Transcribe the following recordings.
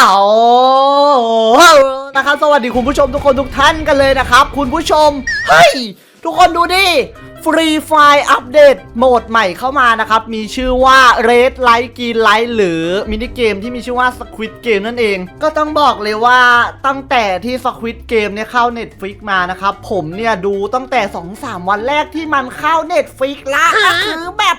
เอานะครับ สวัสดีคุณผู้ชมทุกคนทุกท่านกันเลยนะครับ คุณผู้ชม เฮ้ย ทุกคนดูดิ ฟรีไฟอัปเดตโหมดใหม่เข้ามานะครับ มีชื่อว่า Red Light Green Light หรือมินิเกมที่มีชื่อว่า Squid Game นั่นเอง ก็ต้องบอกเลยว่าตั้งแต่ที่ Squid Game เนี่ยเข้า Netflix มานะครับ ผมเนี่ยดูตั้งแต่ 2-3 วันแรกที่มันเข้า Netflix ละก็คือแบบ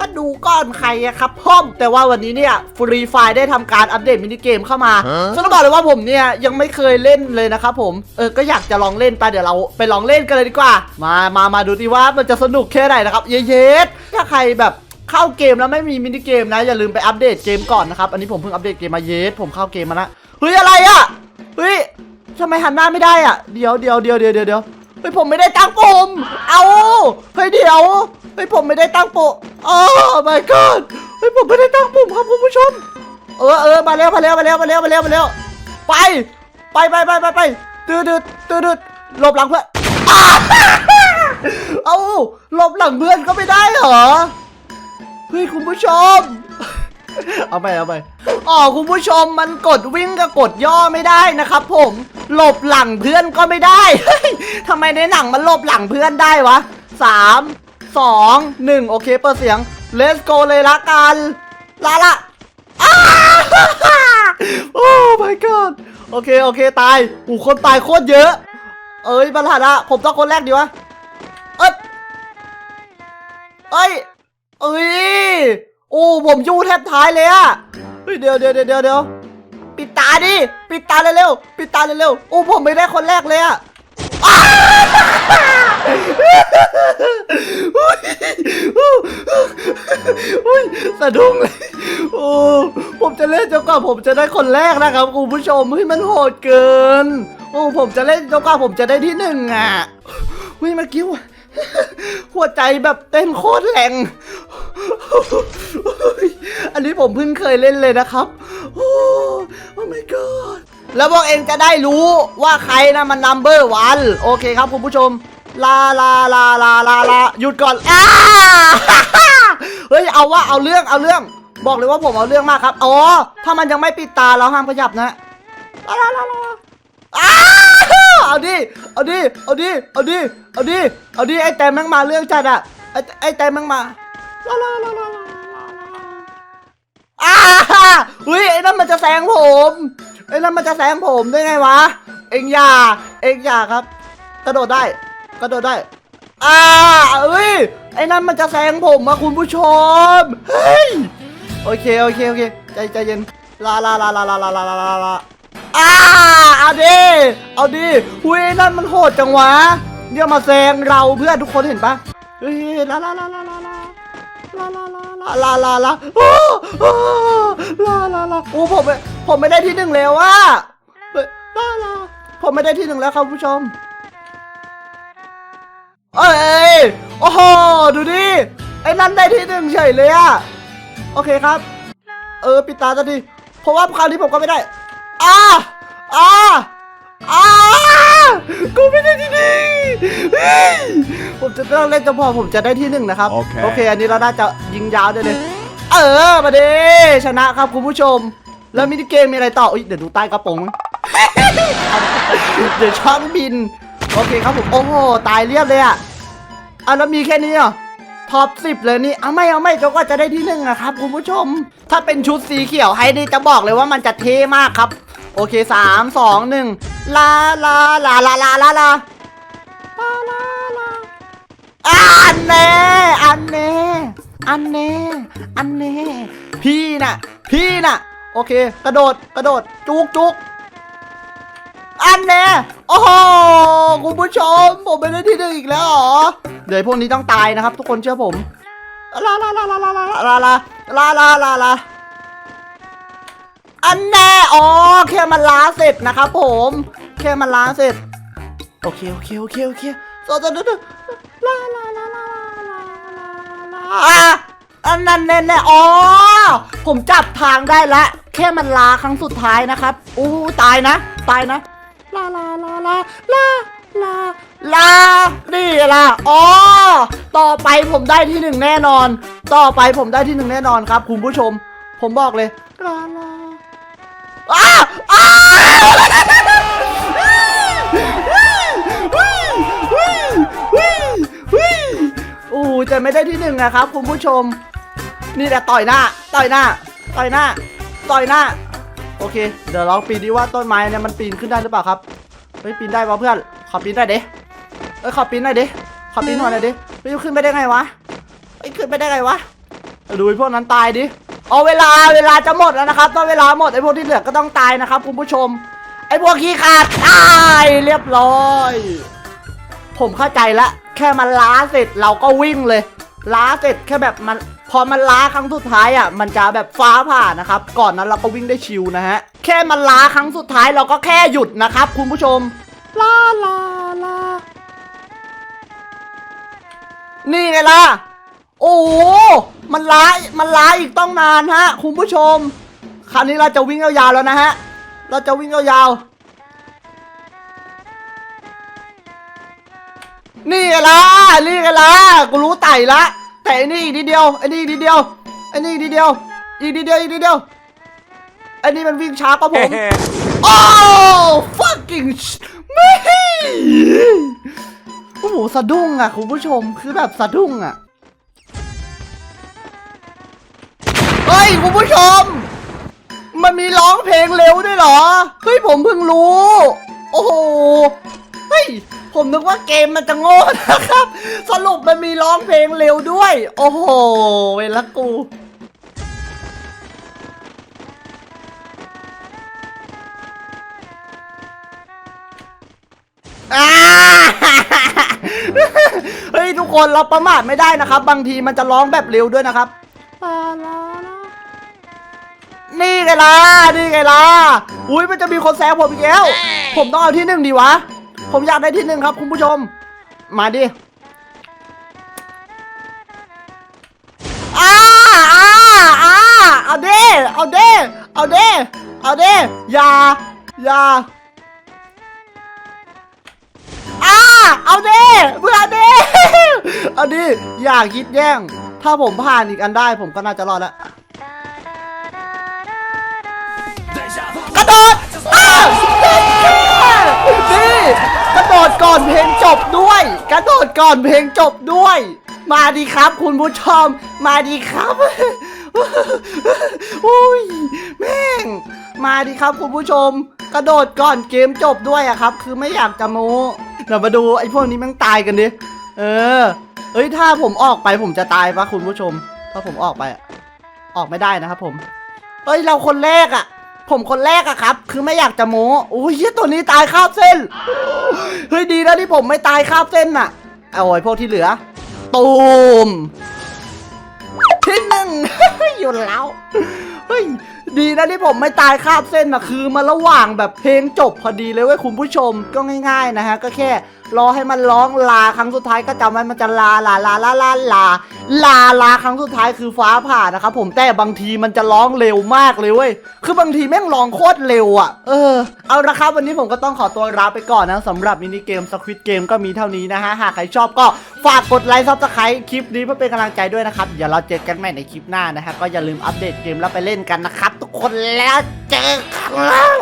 ก็ดูก่อนใครอะครับพ่อม แต่ว่าวันนี้เนี่ยฟรีไฟได้ทำการอัปเดตมินิเกมเข้ามาฮะซึ่งต้องบอกเลยว่าผมเนี่ยยังไม่เคยเล่นเลยนะครับผมเออก็อยากจะลองเล่นไปเดี๋ยวเราไปลองเล่นกันเลยดีกว่า มามามาดูดีว่ามันจะสนุกแค่ไหนนะครับ เย้ๆถ้าใครแบบเข้าเกมแล้วไม่มีมินิเกมนะ อย่าลืมไปอัปเดตเกมก่อนนะครับ อันนี้ผมเพิ่งอัปเดตเกมมาเยสผมเข้าเกมมาละเฮ้ยอะไรอะเฮ้ยทำไมหันหน้าไม่ได้อะเดี๋ยวเดี๋ยวเดี๋ยวเดี๋ยวเดี๋ยวเฮ้ยผมไม่ได้ตั้งปุ่มเอาเฮ้ยเดี๋ยวเฮ้ยผมไม่ได้ตั้งปุ่มโอ้ my god เฮ้ยผมไม่ได้ตั้งปุ่มครับคุณผู้ชม เออเออมาเร็วมาเร็วมาเร็วมาเร็วมาเร็วมาเร็วไปไปไปไปไปไปตืดตืดตืดตืดหลบหลังเพื่อน เอาหลบหลังเพื่อนก็ไม่ได้เหรอเฮ้ยคุณผู้ชม เอาไปเอาไปอ๋อคุณผู้ชมมันกดวิ่งกับกดย่อไม่ได้นะครับ ผมหลบหลังเพื่อนก็ไม่ได้เฮ้ยทำไมในหนังมันหลบหลังเพื่อนได้วะสามสองหนึ่งโอเคเปิดเสียง let's go เลยละกันลาละโอ้ my god โอเค โอเค ตายอู้คนตายโคตรเยอะ เอ้ยบัลลัดอะผมต้องคนแรกดีวะ เอ้ยเอ้ยโอ้ผมยู่แทบท้ายเลยอะเฮ้ยเดี๋ยวเดี๋ยวเดี๋ยวเดี๋ยวปิดตาดิปิดตาเร็วๆปิดตาเร็วๆโอ้ผมไม่ได้คนแรกเลยอะอ้าอุ้ยสะดุ้งเลยโอ้ผมจะเล่นจนกว่าผมจะได้คนแรกนะครับคุณผู้ชมเฮ้ยมันโหดเกิน โอ้ผมจะเล่นจนกว่าผมจะได้ที่หนึ่งอะเฮ้ยเมื่อกี้ หัวใจแบบเต้นโคตรแรง อันนี้ผมเพิ่งเคยเล่นเลยนะครับ โอ้โอ้ my god แล้วพวกเองจะได้รู้ว่าใครนะมันนัมเบอร์วันโอเคครับคุณผู้ชม ลาลาลาลาลาลาหยุดก่อนอ้าเฮ้ยเอาว่าเอาเรื่องเอาเรื่อง บอกเลยว่าผมเอาเรื่องมากครับ อ๋อ ถ้ามันยังไม่ปิดตาเราห้ามขยับนะลาลาลาลาอ้า เอาดิ เอาดิ เอาดิ เอาดิ เอาดิ เอาดิ ไอ้แต้มแม่งมาเรื่องจัดอะไอ้ไอ้แต้มแม่งมาลาลาลาลาลาอ้าเฮ้ยไอ้นั่นมันจะแซงผม ไอ้นั่นมันจะแซงผมได้ไงวะ เอ็งอย่า เอ็งอย่าครับ กระโดดได้ กระโดดได้ อ่าเอ้ย ไอ้นั่นมันจะแซงผมมาคุณผู้ชม เฮ้ย โอเค โอเค โอเค ใจใจเย็น ลาลาลาลาลาลาลาลาลาอ่า ดิเอาดิหุยนั่นมันโหดจังวะเนี่ยมาแซงเราเพื่อนทุกคนเห็นปะเฮ้ยลาลาลาลาลาลาลาลาลาลาลาลาโอ้โอ้ลาลาลาโอ้ผมผมไม่ได้ที่หนึ่งแล้วอะลาลาผมไม่ได้ที่หนึ่งแล้วครับผู้ชมเอ้ยโอ้โหดูดิไอ้นั่นได้ที่หนึ่งเฉยเลยอะโอเคครับ เออปิดตาจะดีเพราะว่าคราวนี้ผมก็ไม่ได้อ้า อ้าอ้ากูไม่ได้ที่หนึ่งเฮ้ยผมจะต้องเล่นจนพอผมจะได้ที่หนึ่งนะครับ โอเค โอเค อันนี้เราน่าจะยิงยาวได้เลย เออมาดิชนะครับคุณผู้ชม แล้วมินิเกมมีอะไรต่ออุ๊ยเดี๋ยวดูใต้กระโปรงเดี๋ยวช่องบิน โอเคครับผมโอ้โหตายเรียบเลยอะอะแล้วมีแค่นี้เหรอท็อปสิบเลยนี่ เอาไม่เอาไม่จนกว่าจะได้ที่หนึ่งอะครับคุณผู้ชม ถ้าเป็นชุดสีเขียวให้นี่จะบอกเลยว่ามันจะเท่มากครับ โอเคสามสองหนึ่งลาลาลาลาลาลาลาลาลาลาอันแน่อันแน่อันแน่อันแน่พี่น่ะ พี่น่ะ โอเค กระโดดกระโดดจุกจุกอันแน่โอ้โหคุณผู้ชม ผมไม่ได้ที่หนึ่งอีกแล้วเหรอเดี๋ยวพวกนี้ต้องตายนะครับ ทุกคนเชื่อผมลาลาลาลาลาลาลาลาลาลาลา อันแน่อ๋อแค่มันล้าเสร็จนะครับผม แค่มันล้าเสร็จ โอเคโอเคโอเคโอเคโซโซโซลาลาลาลาลาลาอันนั้นแน่แน่อ๋อผมจับทางได้ละ แค่มันลาครั้งสุดท้ายนะครับอู้ตายนะ ตายนะลาลาลาลาลาลาลานี่ละอ๋อต่อไปผมได้ที่หนึ่งแน่นอน ต่อไปผมได้ที่หนึ่งแน่นอนครับ คุณผู้ชม ผมบอกเลยลาลา โอ้จะไม่ได้ที่หนึ่งนะครับ คุณผู้ชม นี่แหละต่อยหน้า ต่อยหน้า ต่อยหน้า ต่อยหน้า โอเค เดี๋ยวลองปีนดีว่าต้นไม้เนี่ยมันปีนขึ้นได้หรือเปล่าครับไปปีนได้ป่ะเพื่อน ขอปีนได้เด้เอ้ยขอปีนได้เด้ขอปีนหน่อยเด้เฮ้ยขึ้นไปได้ไงวะไปขึ้นไปได้ไงวะดูพวกนั้นตายดิ เอาเวลาเวลาจะหมดแล้วนะครับถ้าเวลาหมดไอ้พวกที่เหลือก็ต้องตายนะครับคุณผู้ชม ไอ้พวกขี้ขาดตายเรียบร้อย ผมเข้าใจละ แค่มันล้าเสร็จเราก็วิ่งเลย ล้าเสร็จแค่แบบมันพอมันล้าครั้งสุดท้ายอะมันจะแบบฟ้าผ่านะครับ ก่อนนั้นเราก็วิ่งได้ชิวนะฮะแค่มันล้าครั้งสุดท้ายเราก็แค่หยุดนะครับ คุณผู้ชมลาลาลานี่ไงล่ะ โอ้โหมันล้ามันล้าอีกต้องนานฮะคุณผู้ชม คราวนี้เราจะวิ่งยาวๆแล้วนะฮะ เราจะวิ่งยาวๆนี่ไงล่ะนี่ไงล่ะกูรู้ไต่ละ แต่อันนี้อีกนิดเดียวอันนี้อีกนิดเดียวอันนี้อีกนิดเดียว อีกนิดเดียวอีกนิดเดียวอันนี้มันวิ่งช้ากว่าผมโอ้ fucking sh- ไม่โอ้โหสะดุ้งอะคุณผู้ชมคือแบบสะดุ้งอะ เฮ้ยคุณผู้ชม มันมีร้องเพลงเร็วด้วยเหรอ เฮ้ยผมเพิ่งรู้ โอ้โห เฮ้ยผมนึกว่าเกมมันจะโง่นะครับ สรุปมันมีร้องเพลงเร็วด้วย โอ้โห เวลากูอ่าเฮ้ย ทุกคนเราประมาทไม่ได้นะครับ บางทีมันจะร้องแบบเร็วด้วยนะครับ นี่ไงล่ะ นี่ไงล่ะ อุ้ยมันจะมีคนแซงผมอีกแล้ว ผมต้องเอาที่หนึ่งดีวะ ผมอยากได้ที่หนึ่งครับคุณผู้ชม มาดิอ้าอ้าอ้าเอาเด้เอาเด้เอาเด้เอาเด้อย่าอย่าอ้าเอาเด้เพื่อเอาเด้เอาดิอย่าคิดแย่ง ถ้าผมผ่านอีกอันได้ผมก็น่าจะรอดแล้ว กระโดดก่อนเพลงจบด้วย กระโดดก่อนเพลงจบด้วย มาดีครับคุณผู้ชม มาดีครับอุ้ยแม่ง มาดีครับคุณผู้ชม กระโดดก่อนเกมจบด้วยอะครับ คือไม่อยากจะโม้เดี๋ยวมาดูไอ้พวกนี้แม่งตายกันดิ เออ เอ้ยถ้าผมออกไปผมจะตายปะคุณผู้ชม ถ้าผมออกไปอะออกไม่ได้นะครับผม เอ้ยเราคนแรกอะ ผมคนแรกอะครับ คือไม่อยากจะโม้โอ้ยี่ตัวนี้ตายข้าบเส้น เฮ้ยดีนะที่ผมไม่ตายข้าบเส้นน่ะเอาไอ้พวกที่เหลือ ตูมที่หนึ่งอยู่แล้ว เฮ้ย ดีนะที่ผมไม่ตายข้ามเส้นน่ะคือมาระหว่างแบบเพลงจบพอดีเลยเว้ยคุณผู้ชมก็ง่ายๆนะฮะก็แค่รอให้มันร้องลาครั้งสุดท้ายก็จำไว้มันจะลาลาลาลาลาลาลาลาครั้งสุดท้ายคือฟ้าผ่านะครับผมแต่บางทีมันจะร้องเร็วมากเลยเว้ยคือบางทีแม่งร้องโคตรเร็วอะ เออ เอาละครับวันนี้ผมก็ต้องขอตัวลาไปก่อนนะสำหรับมินิเกมสควิตเกมก็มีเท่านี้นะฮะ หากใครชอบก็ฝากกดไลค์ซับสไครต์คลิปนี้เพื่อเป็นกำลังใจด้วยนะครับเดี๋ยวเราเจอกันใหม่ในคลิปหน้านะฮะก็อย่าลืมอัปเดตเกมแล้วไปเล่นกันนะครับทุกคนแล้วเจอกันแล้ว